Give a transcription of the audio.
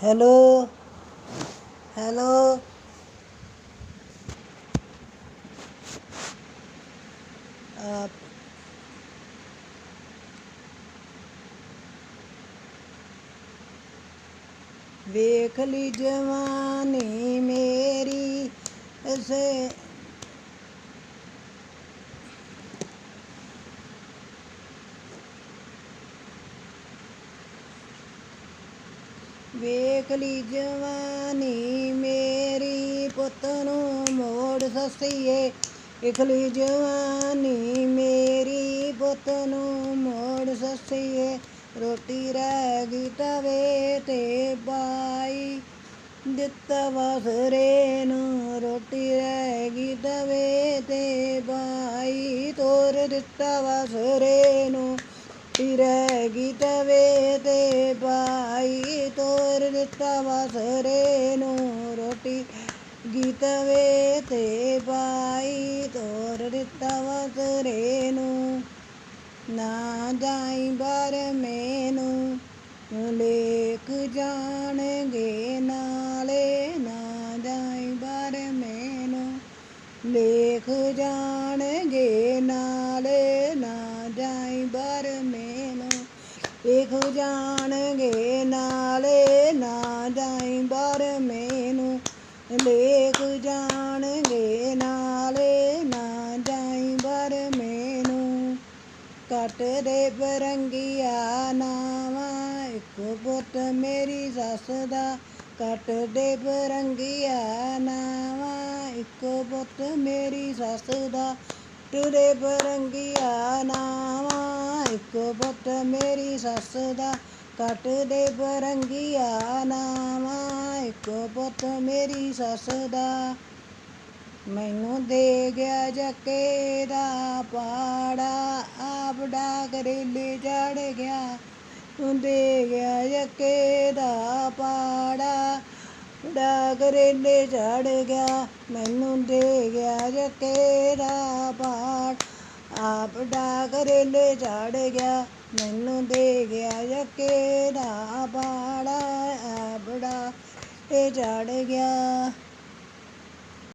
Hello. Hello. ਆਪ। ਵੇਖ ਲਈ ਜਵਾਨੀ ਮੇਰੀ ਅਸੇ ਵੇਖ ਲਈ ਜਵਾਨੀ ਮੇਰੀ, ਪੁੱਤ ਨੂੰ ਮੋੜ ਸਸੀਏ। ਵੇਖ ਜਵਾਨੀ ਮੇਰੀ, ਪੁੱਤ ਨੂੰ ਮੋੜ ਸਸੀਏ। ਰੋਟੀ ਰਹਿ ਗਈ ਤਵੇ ਤੇ ਬਾਈ ਦਿੱਤਾ ਵਸਰੇ ਨੂੰ। ਰੋਟੀ ਰਹਿ ਗਈ ਤਵੇ ਤੇ ਬਾਈ ਤੋਰ ਦਿੱਤਾ ਵਸਰੇ ਨੂੰ। ਰੋਟੀ ਰਹਿ ਗਈ ਤਵੇ ਤੇ ਬਾਈ ਦਿੱਤਾ ਵਸਰੇ ਨੂੰ ਰੋਟੀ। ਗਈ ਤਵੇ ਤੇ ਬਾਈ ਤੋਰ ਦਿੱਤਾ ਵਸਰੇ ਨੂੰ। ਨਾ ਜਾਈ ਬਰ ਮੈਨੂੰ, ਲੇਖ ਜਾਣਗੇ ਨਾਲੇ। ਨਾ ਜਾਈ ਬਰ ਮੈਨੂੰ, ਲੇਖ ਜਾਣਗੇ ਨਾਲੇ। ਨਾ ਜਾਈ ਬਰ ਮੈਨੂੰ, ਲੇਖ ਜਾਣਗੇ ਨਾਲੇ। ਮੈਨੂੰ ਲੇਖ ਜਾਣਗੇ, ਨਾਲੇ ਨਾ ਜਾਈ ਬਾਰ ਮੈਨੂੰ ਕੱਟ ਦੇ ਬਰੰਗੀਆ ਨਾਵਾ, ਇੱਕ ਪੁੱਤ ਮੇਰੀ ਸੱਸ ਦਾ ਕੱਟ ਦੇ ਬਰੰਗੀਆ ਨਾਵਾ, ਇੱਕ ਪੁੱਤ ਮੇਰੀ ਸੱਸ ਦਾ ਟੁਰੇ ਬਰੰਗੀਆ ਨਾਵਾ, ਇੱਕ ਪੁੱਤ ਮੇਰੀ ਸੱਸ ਦਾ ਕੱਟ ਦੇ ਬਰੰਗੀਆ ਨਾਵਾ। ਇੱਕ ਪੁੱਤ ਮੇਰੀ ਸੱਸ ਦਾ ਮੈਨੂੰ ਦੇ ਗਿਆ ਜੱਕੇ ਦਾ ਪਾੜਾ। ਆਪ ਡਾਕਰੇਲੇ ਚੜ ਗਿਆ, ਤੂੰ ਦੇ ਗਿਆ ਜੱਕੇ ਦਾ ਪਾੜਾ। ਡਾਗਰੇਲੇ ਚੜ ਗਿਆ, ਮੈਨੂੰ ਦੇ ਗਿਆ ਜੱਕੇ ਦਾ ਪਾੜ। ਆਪ ਡਾਗਰੇਲੇ ਚੜ ਗਿਆ, ਮੈਨੂੰ ਦੇ ਗਿਆ ਜੱਕੇ ਦਾ ਪਾੜਾ। ਆਪ ਡਾ ਇਹ ਚੜ ਗਿਆ।